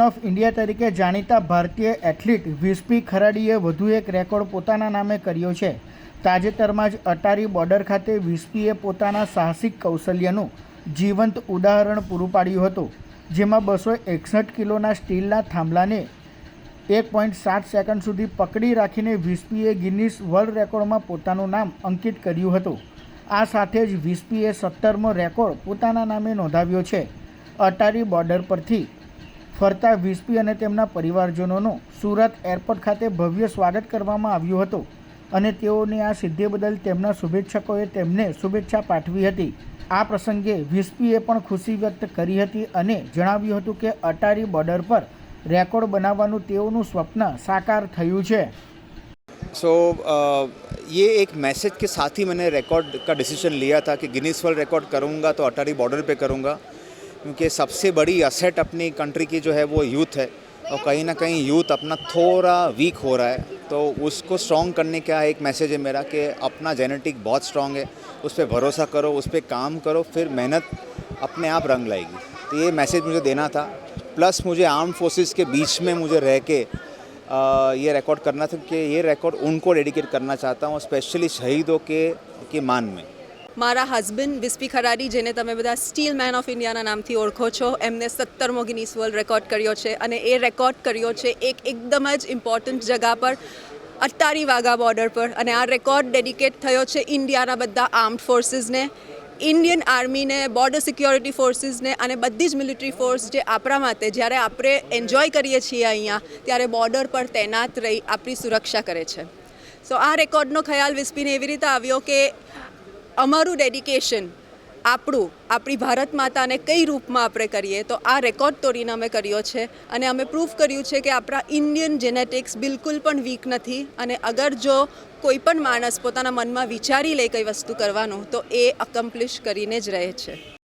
Of India તરીકે જાણીતા ભારતીય એથ્લીટ વિસ્પી ખરાડીએ વધુ એક રેકોર્ડ પોતાના નામે કર્યો છે. તાજેતરમાં જ અટારી બોર્ડર ખાતે વિસ્પીએ પોતાના સાહસિક કૌશલ્યનું જીવંત ઉદાહરણ પૂરું પાડ્યું હતું, જેમાં બસો એકસઠ કિલોના સ્ટીલના થાંભલાને એક પોઈન્ટ સાત સેકન્ડ સુધી પકડી રાખીને વિસ્પીએ ગિનિસ વર્લ્ડ રેકોર્ડમાં પોતાનું નામ અંકિત કર્યું હતું. આ સાથે જ વિસ્પીએ સત્તરમો રેકોર્ડ પોતાના નામે નોંધાવ્યો છે. અટારી બોર્ડર પરથી ફરતા વિસ્પી અને તેમના પરિવારજનોનું સુરત એરપોર્ટ ખાતે ભવ્ય સ્વાગત કરવામાં આવ્યું હતું અને તેઓની આ સિદ્ધિ બદલ તેમના શુભેચ્છકોએ તેમને શુભેચ્છા પાઠવી હતી આ પ્રસંગે વિસ્પીએ પણ ખુશી વ્યક્ત કરી હતી અને જણાવ્યું હતું કે અટારી બોર્ડર પર રેકોર્ડ બનાવવાનું તેઓનું સ્વપ્ન સાકાર થયું છે सो so, ये एक मैसेज के साथ ही मैंने रिकॉर्ड का डिसीजन लिया था कि गिनीस वर्ल्ड रिकॉर्ड करूँगा तो अटारी बॉर्डर पे करूँगा क्योंकि सबसे बड़ी असेट अपनी कंट्री की जो है वो यूथ है। और कहीं ना कहीं यूथ अपना थोड़ा वीक हो रहा है। तो उसको स्ट्रॉन्ग करने का एक मैसेज है मेरा कि अपना जेनेटिक बहुत स्ट्रॉन्ग है। उस पर भरोसा करो उस पर काम करो फिर मेहनत अपने आप रंग लाएगी। तो ये मैसेज मुझे देना था। प्लस मुझे आर्म फोर्सेस के बीच में मुझे रह के आ, ये रिकॉर्ड करना था कि ये रिकॉर्ड उनको डेडिकेट करना चाहता हूँ स्पेशली शहीदों के के मान में। મારા હસબન્ડ વિસ્પી ખરાડી, જેને તમે બધા સ્ટીલ મેન ઓફ ઇન્ડિયાના નામથી ઓળખો છો, એમને સત્તરમો ગિનીસ વર્લ્ડ રેકોર્ડ કર્યો છે અને એ રેકોર્ડ કર્યો છે એક એકદમ જ ઇમ્પોર્ટન્ટ જગા પર, અટ્ટારી વાઘા બોર્ડર પર. અને આ રેકોર્ડ ડેડિકેટ થયો છે ઇન્ડિયાના બધા આર્મ્ડ ફોર્સીસને ઇન્ડિયન આર્મીને બોર્ડર સિક્યોરિટી ફોર્સીસને અને બધી જ મિલિટરી ફોર્સ જે આપણા માટે, જ્યારે આપણે એન્જોય કરીએ છીએ અહીંયા, ત્યારે બોર્ડર પર તૈનાત રહી આપણી સુરક્ષા કરે છે. સો આ રેકોર્ડનો ખ્યાલ વિસ્પીને એવી રીતે આવ્યો કે અમારું ડેડિકેશન આપણું, આપણી ભારત માતાને કઈ રૂપમાં આપણે કરીએ, તો આ રેકોર્ડ તોડીને અમે કર્યો છે. અને અમે પ્રૂફ કર્યું છે કે આપણા ઇન્ડિયન જેનેટિક્સ બિલકુલ પણ વીક નથી. અને અગર જો કોઈ પણ માણસ પોતાના મનમાં વિચારી લે કઈ વસ્તુ કરવાનું, તો એ અકમ્પ્લિશ કરીને જ રહે છે.